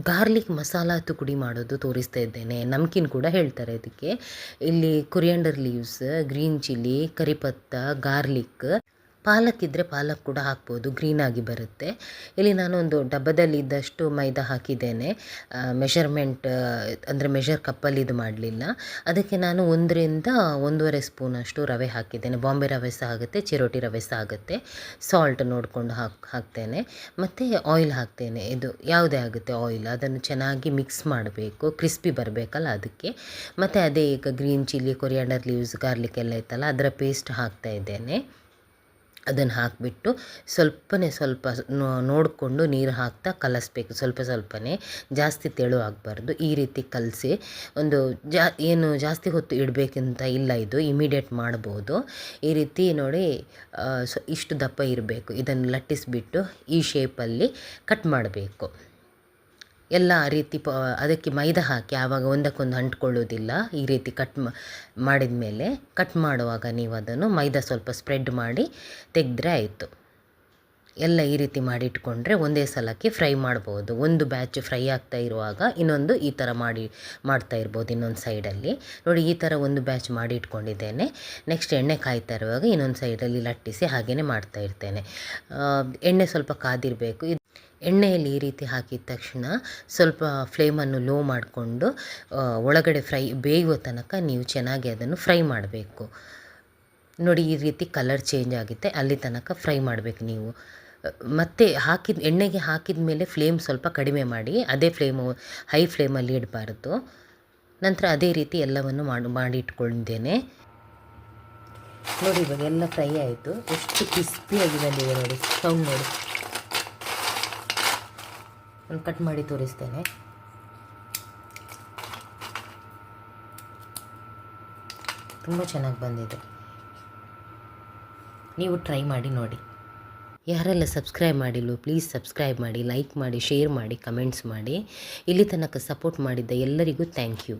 Garlic masala ತುಕುಡಿ ಮಾಡೋದು ತೋರಿಸ್ತಾ ಇದ್ದೇನೆ. ನಮ್ಕಿನ್ ಕೂಡ ಹೇಳ್ತಾರೆ ಅದಕ್ಕೆ ಇಲ್ಲಿ ಕುರಿಯಂಡರ್ ಲೀವ್ಸ್, ಗ್ರೀನ್ ಚಿಲ್ಲಿ, ಕರಿಪತ್ತ, ಗಾರ್ಲಿಕ್ ಪಾಲಕ್ ಇದ್ದರೆ ಪಾಲಕ್ ಕೂಡ ಹಾಕ್ಬೋದು ಗ್ರೀನಾಗಿ ಬರುತ್ತೆ. ಇಲ್ಲಿ ನಾನು ಒಂದು ಡಬ್ಬದಲ್ಲಿ ಇದ್ದಷ್ಟು ಮೈದಾ ಹಾಕಿದ್ದೇನೆ. ಮೆಷರ್ಮೆಂಟ್ ಅಂದರೆ ಮೆಷರ್ ಕಪ್ಪಲ್ಲಿ ಇದು ಮಾಡಲಿಲ್ಲ. ಅದಕ್ಕೆ ನಾನು ಒಂದರಿಂದ ಒಂದೂವರೆ ಸ್ಪೂನಷ್ಟು ರವೆ ಹಾಕಿದ್ದೇನೆ. ಬಾಂಬೆ ರವೆ ಸಹ ಆಗುತ್ತೆ, ಚಿರೋಟಿ ರವೆ ಸಹ ಆಗುತ್ತೆ. ಸಾಲ್ಟ್ ನೋಡಿಕೊಂಡು ಹಾಕ್, ಹಾಕ್ತೇನೆ. ಮತ್ತು ಆಯಿಲ್ ಹಾಕ್ತೇನೆ. ಇದು ಯಾವುದೇ ಆಗುತ್ತೆ ಆಯಿಲ್ ಅದನ್ನು ಚೆನ್ನಾಗಿ ಮಿಕ್ಸ್ ಮಾಡಬೇಕು. ಕ್ರಿಸ್ಪಿ ಬರಬೇಕಲ್ಲ ಅದಕ್ಕೆ. ಮತ್ತು ಅದೇ ಈಗ green chilli coriander leaves garlic ಎಲ್ಲ ಇತ್ತಲ್ಲ, ಅದರ ಪೇಸ್ಟ್ ಹಾಕ್ತಾ ಇದ್ದೇನೆ. ಅದನ್ನು ಹಾಕಿಬಿಟ್ಟು ಸ್ವಲ್ಪನೇ ಸ್ವಲ್ಪ ನೋಡಿಕೊಂಡು ನೀರು ಹಾಕ್ತಾ ಕಲಸಬೇಕು. ಸ್ವಲ್ಪ ಸ್ವಲ್ಪನೇ. ಜಾಸ್ತಿ ತೆಳು ಆಗಬಾರ್ದು. ಈ ರೀತಿ ಕಲಸಿ ಒಂದು ಜಾ ಏನು ಜಾಸ್ತಿ ಹೊತ್ತು ಇಡಬೇಕಂತ ಇಲ್ಲ ಇದು. ಇಮಿಡಿಯೇಟ್ ಮಾಡ್ಬೋದು. ಈ ರೀತಿ ನೋಡಿ ಇಷ್ಟು ದಪ್ಪ ಇರಬೇಕು. ಇದನ್ನು ಲಟ್ಟಿಸಿಬಿಟ್ಟು ಈ ಶೇಪಲ್ಲಿ ಕಟ್ ಮಾಡಬೇಕು. ಎಲ್ಲ ರೀತಿ ಪ, ಅದಕ್ಕೆ ಮೈದಾ ಹಾಕಿ ಆವಾಗ ಒಂದಕ್ಕೊಂದು ಅಂಟ್ಕೊಳ್ಳೋದಿಲ್ಲ. ಈ ರೀತಿ ಕಟ್ ಮಾಡಿದ ಮೇಲೆ ಕಟ್ ಮಾಡುವಾಗ ನೀವು ಅದನ್ನು ಮೈದಾ ಸ್ವಲ್ಪ ಸ್ಪ್ರೆಡ್ ಮಾಡಿ ತೆಗೆದ್ರೆ ಆಯಿತು. ಎಲ್ಲ ಈ ರೀತಿ ಮಾಡಿ ಇಟ್ಕೊಂಡ್ರೆ ಒಂದೇ ಸಲಕ್ಕೆ ಫ್ರೈ ಮಾಡ್ಬೋದು. ಒಂದು ಬ್ಯಾಚ್ ಫ್ರೈ ಆಗ್ತಾ ಇರುವಾಗ ಇನ್ನೊಂದು ಈ ಥರ ಮಾಡಿ, ಮಾಡ್ತಾ ಇರ್ಬೋದು ಇನ್ನೊಂದು ಸೈಡಲ್ಲಿ. ನೋಡಿ, ಈ ಥರ ಒಂದು ಬ್ಯಾಚ್ ಮಾಡಿ ಇಟ್ಕೊಂಡಿದ್ದೇನೆ ನೆಕ್ಸ್ಟ್ ಎಣ್ಣೆ ಕಾಯ್ತಾ ಇರುವಾಗ ಇನ್ನೊಂದು ಸೈಡಲ್ಲಿ ಲಟ್ಟಿಸಿ ಹಾಗೆಯೇ ಮಾಡ್ತಾ ಇರ್ತೇನೆ. ಎಣ್ಣೆ ಸ್ವಲ್ಪ ಕಾದಿರಬೇಕು. ಎಣ್ಣೆಯಲ್ಲಿ ಈ ರೀತಿ ಹಾಕಿದ ತಕ್ಷಣ ಸ್ವಲ್ಪ ಫ್ಲೇಮನ್ನು ಲೋ ಮಾಡಿಕೊಂಡು ಒಳಗಡೆ ಫ್ರೈ ಬೇಯುವ ತನಕ ನೀವು ಚೆನ್ನಾಗಿ ಅದನ್ನು ಫ್ರೈ ಮಾಡಬೇಕು. ನೋಡಿ ಈ ರೀತಿ ಕಲರ್ ಚೇಂಜ್ ಆಗುತ್ತೆ. ಅಲ್ಲಿ ತನಕ ಫ್ರೈ ಮಾಡಬೇಕು ನೀವು. ಮತ್ತೆ ಹಾಕಿದ, ಎಣ್ಣೆಗೆ ಹಾಕಿದ ಮೇಲೆ ಫ್ಲೇಮ್ ಸ್ವಲ್ಪ ಕಡಿಮೆ ಮಾಡಿ, ಅದೇ ಫ್ಲೇಮು ಹೈ ಫ್ಲೇಮಲ್ಲಿ ಇಡಬಾರ್ದು. ನಂತರ ಅದೇ ರೀತಿ ಎಲ್ಲವನ್ನು ಮಾಡಿ ಮಾಡಿಟ್ಕೊಂಡಿದ್ದೇನೆ ನೋಡಿ ಇವಾಗ ಎಲ್ಲ ಫ್ರೈ ಆಯಿತು. ಎಷ್ಟು ಕ್ರಿಸ್ಪಿಯಾಗಿ ಬಂದಿದೆ ನೋಡಿ ಸೌಂಡ್ ನೋಡಿ. ನಾನು ಕಟ್ ಮಾಡಿ ತೋರಿಸ್ತೇನೆ. ತುಂಬ ಚೆನ್ನಾಗಿ ಬಂದಿದೆ. ನೀವು ಟ್ರೈ ಮಾಡಿ ನೋಡಿ. ಯಾರೆಲ್ಲ ಸಬ್ಸ್ಕ್ರೈಬ್ ಮಾಡಿಲ್ವೋ ಪ್ಲೀಸ್ ಸಬ್ಸ್ಕ್ರೈಬ್ ಮಾಡಿ ಲೈಕ್ ಮಾಡಿ ಶೇರ್ ಮಾಡಿ ಕಮೆಂಟ್ಸ್ ಮಾಡಿ. ಇಲ್ಲಿ ತನಕ ಸಪೋರ್ಟ್ ಮಾಡಿದ್ದ ಎಲ್ಲರಿಗೂ ಥ್ಯಾಂಕ್ ಯು